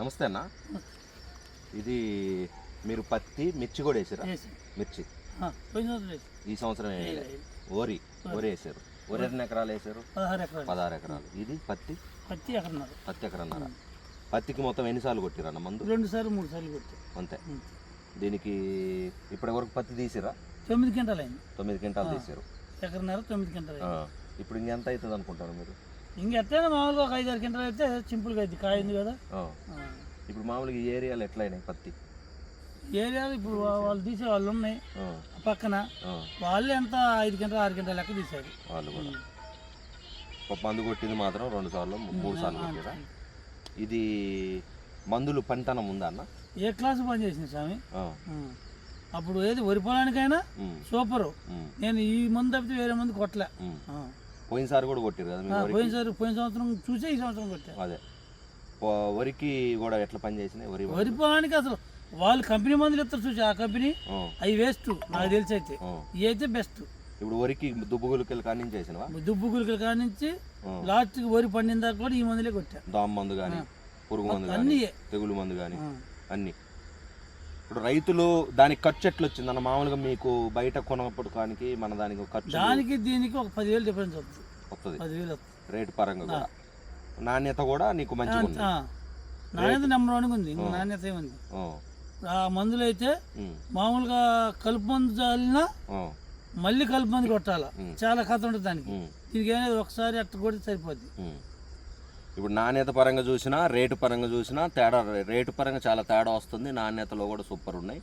నమస్తే అన్న. ఇది మీరు పత్తి మిర్చి కూడా వేసారా? వేసి. మిర్చి. ఈ సంవత్సరం. వరి వరి వేసారు. వరి ఎన్ని ఎకరాలు వేసారు? పదహారు ఎకరాలు. ఇది పత్తి? పత్తి ఎకరన్నారు. పత్తి ఎకరన్నర. పత్తికి మొత్తం ఎన్నిసార్లు కొట్టిరన్న మందు? రెండు సార్లు మూడు సార్లు కొట్టాం. అంతే. దీనికి ఇప్పటి వరకు పత్తి తీసిరా? తొమ్మిది గంటలు అయింది తొమ్మిది క్వింటాలు తీసారు ఎకరన్నర తొమ్మిది గంటలు ఇప్పుడు ఇంకెంత అవుతుంది అనుకుంటారు మీరు? ఇంకెత్తైనా మామూలుగా ఒక ఐదు ఆరు గంటలు అయితే సింపుల్గా అయింది కాయ ఉంది కదా. ఇప్పుడు మామూలుగా ఈ ఏరియాలో ఎట్లయినాయి పత్తి? ఏరియాలో ఇప్పుడు వాళ్ళు తీసే వాళ్ళు ఉన్నాయి. పక్కన వాళ్ళు ఎంత ఐదు గంటలు ఆరు గంటల లెక్క తీశారు. వాళ్ళు కూడా. ఒక మందు కొట్టింది మాత్రం రెండు సార్లు మూడు సార్లు కొట్టిరా? ఇది మందులు పనితనం ఉందా అన్న? ఏ క్లాసు పని చేసింది స్వామి. అప్పుడు ఏది వరి పొలానికైనా సూపరు. నేను ఈ మందు తప్పితే వేరే మందు కొట్టలే. పోయినసారి కూడా కొట్టిరు కదా ఆ, మీరు వరికి? పోయినసారి పోయిన సంవత్సరం చూసే ఈ సంవత్సరం కొట్టా అదే. పో- వరికి కూడా ఎట్లా పని చేసినాయి? వరి వరి పొలానికి అసలు వాళ్ళు కంపెనీ మందులు ఇస్తారు చూసి ఆ కంపెనీ ఆ, అవి వేస్ట్ నాకు తెలిసి అయితే. ఆ. ఇవి అయితే బెస్ట్ ఇప్పుడు వరికి దుబ్బుగులకెళ్ళి కాడి నుంచి వేసినవా దుబ్బు గులికల కాడ నుంచి ఆ. లాస్ట్కి వరి పండిన దాకా కూడా ఈ మందులే కొట్టా దామ మందు కానీ పురుగు మందు కానీ అన్నీ తెగులు మందు కానీ. అన్ని. ఇప్పుడు రైతులు దానికి ఖర్చు ఎట్లా వచ్చింది అన్న మామూలుగా మీకు బయట కొనప్పటికానికి మన దానికి ఖర్చు దానికి దీనికి ఒక పదివేలు డిఫరెన్స్ వస్తుంది వస్తుంది పదివేలు రేటు పరంగా కూడా. నాణ్యత కూడా నీకు మంచిగా ఉంది. ఆ. నాణ్యత నెంబర్ వన్ ఉంది. నాణ్యత ఏముంది? ఆ, మందులు అయితే మామూలుగా కలుపు మందు చల్లినా మళ్ళీ కలుపు మందు కొట్టాలా. చాలా కథ ఉంటుంది దానికి. దీనికి అనేది ఒకసారి అట్ట కొడితే సరిపోద్ది. ఇప్పుడు నాణ్యత పరంగా చూసినా రేటు పరంగా చూసినా తేడా రేటు పరంగా చాలా తేడా వస్తుంది. నాణ్యతలో కూడా సూపర్ ఉన్నాయి.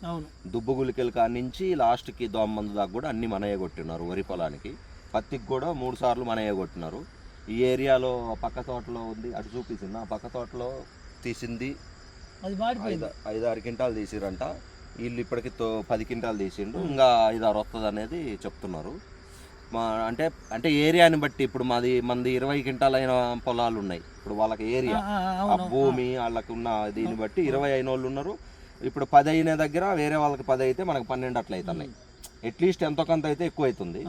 దుబ్బు గులికల కాడి నుంచి లాస్ట్కి దోమ మందు దాకా కూడా అన్ని మనయే కొట్టినారు వరి పొలానికి పత్తికి కూడా మూడు సార్లు మనయే కొట్టినారు ఈ ఏరియాలో పక్క తోటలో ఉంది అటు చూపించింది ఆ పక్క తోటలో తీసింది అది మాడిపోయింది. ఐదు ఐదు ఆరు క్వింటాలు తీసిరంట. వీళ్ళు ఇప్పటికి తో పది క్వింటాలు తీసిండు ఇంకా ఐదు ఆరు వస్తుంది అనేది చెప్తున్నారు. అంటే అంటే ఏరియాని బట్టి ఇప్పుడు మాది మంది ఇరవై క్వింటాల్ అయిన పొలాలు ఉన్నాయి ఇప్పుడు వాళ్ళకి ఏరియా. ఆ, భూమి వాళ్ళకి ఉన్న దీన్ని బట్టి ఇరవై అయిన వాళ్ళు ఉన్నారు. ఇప్పుడు పది అయిన దగ్గర వేరే వాళ్ళకి పది అయితే మనకు పన్నెండు అట్లా అవుతున్నాయి అట్లీస్ట్ ఎంతో కొంత అయితే ఎక్కువ అవుతుంది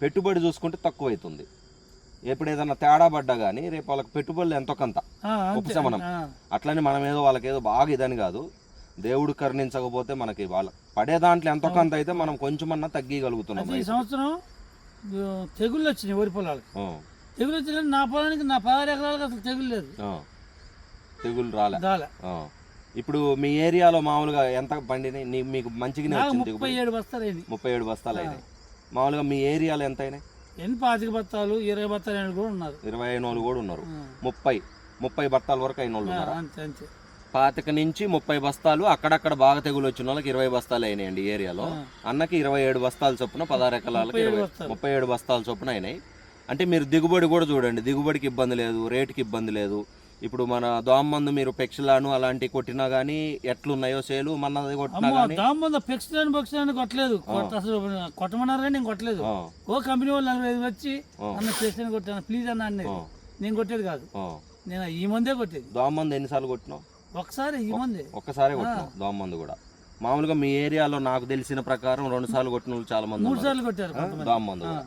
పెట్టుబడి చూసుకుంటే తక్కువ అవుతుంది ఎప్పుడు ఏదన్నా తేడా పడ్డా కానీ రేపు వాళ్ళకి పెట్టుబడులు ఎంతో కొంత. ఉపశమనం. అట్లని మనం ఏదో వాళ్ళకి ఏదో బాగా ఇదని కాదు. దేవుడు కరుణించకపోతే మనకి వాళ్ళ పడే దాంట్లో ఎంతో కొంత అయితే మనం కొంచెమన్నా తగ్గగలుగుతున్నాం ఈ సంవత్సరం తెగుళ్ళు వచ్చినాయి వరి పొలాలకు. ఆ, తెగులు వచ్చిన నా పొలానికి నా పదహారు ఎకరాలకు అసలు తెగులు లేదు. తెగులు రాలే. ఆ. ఇప్పుడు మీ ఏరియాలో మామూలుగా ఎంత పండినాయి? మీకు వచ్చింది ముప్పై ఏడు బస్తాలు అయింది ముప్పై ఏడు బస్తాలు అయినాయి. మామూలుగా మీ ఏరియాలో ఎంత అయినాయి? ఎన్ని పాతిక బత్తాలు ఇరవై బత్తాలు కూడా ఉన్నారు. ఇరవై అయిన వాళ్ళు కూడా ఉన్నారు. ముప్పై. ముప్పై బస్తాల వరకు అయిన వాళ్ళు ఉన్నారా? అంతే అంతే. పాతిక నుంచి ముప్పై బస్తాలు అక్కడక్కడ బాగా తెగులు వచ్చిన వాళ్ళకి ఇరవై బస్తాలు అయినాయండి ఏరియాలో. అన్నకి ఇరవై ఏడు బస్తాలు చొప్పున పదహారు ఎకరాలకి ముప్పై ఏడు ఇరవై బస్తాలు. ముప్పై ఏడు బస్తాల చొప్పున అయినాయి. అంటే మీరు దిగుబడి కూడా చూడండి దిగుబడికి ఇబ్బంది లేదు రేటుకి ఇబ్బంది లేదు. ఇప్పుడు మన దోమ మందు మీరు పెక్షలాను అలాంటివి కొట్టినా కానీ ఎట్లున్నాయో సేలు మనది కొట్టినా కొట్టలేదు. కొట్ట అసలు కొట్టమన్నారు కానీ నేను కొట్టలేదు. ఓ కంపెనీ వాళ్ళు నలభై ఐదు వచ్చి. అన్న కొట్టాను. ప్లీజ్ అన్న. నేను కొట్టేది కాదు. నేను ఈ మందే కొట్టేది. దోమ మందు ఎన్నిసార్లు కొట్టినావు? ఒకసారి ఈ మందే. ఒక్కసారే దోమ మందు కూడా. మామూలుగా మీ ఏరియాలో నాకు తెలిసిన ప్రకారం రెండు సార్లు కొట్టిన వాళ్ళు చాలా మంది మూడు. సార్లు కొట్టారు దోమ మందు కూడా.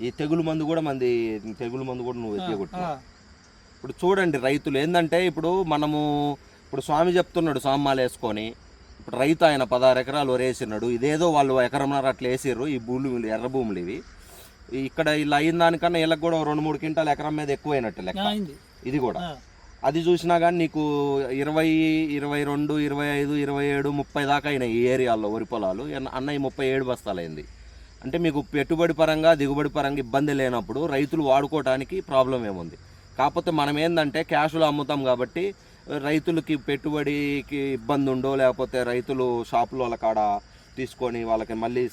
ఈ తెగులు మందు కూడా మంది తెగులు మందు కూడా నువ్వు ఎత్తి కొట్టినావు. ఇప్పుడు చూడండి రైతులు ఏంటంటే ఇప్పుడు మనము ఇప్పుడు స్వామి చెప్తున్నాడు స్వామాలు వేసుకొని ఇప్పుడు రైతు ఆయన పదహారు ఎకరాలు వరేసినాడు ఇదేదో వాళ్ళు ఎకరంన్నర అట్లా వేసిర్రు ఈ భూములు ఎర్ర భూములు ఇవి ఇక్కడ ఇలా అయిన దానికన్నా వీళ్ళకి కూడా ఓ రెండు మూడు క్వింటాల్ ఎకరం మీద ఎక్కువైనట్టు లెక్క. అయింది. ఇది కూడా. ఆ, అది చూసినా కానీ నీకు ఇరవై ఇరవై రెండు ఇరవై ఐదు ఇరవై ఏడు ముప్పై దాకా అయినాయి ఈ ఏరియాలో వరి పొలాలు. ఎన్న- అన్నయ్య ముప్పై ఏడు బస్తాలైంది. అంటే మీకు పెట్టుబడి పరంగా దిగుబడి పరంగా ఇబ్బంది లేనప్పుడు రైతులు వాడుకోవడానికి ప్రాబ్లం ఏముంది? కాకపోతే మనం ఏంటంటే క్యాష్లో అమ్ముతాం కాబట్టి రైతులకి పెట్టుబడికి ఇబ్బంది ఉండో లేకపోతే రైతులు షాపుల వాళ్ళ కాడ తీసుకొని వాళ్ళకి మళ్ళీ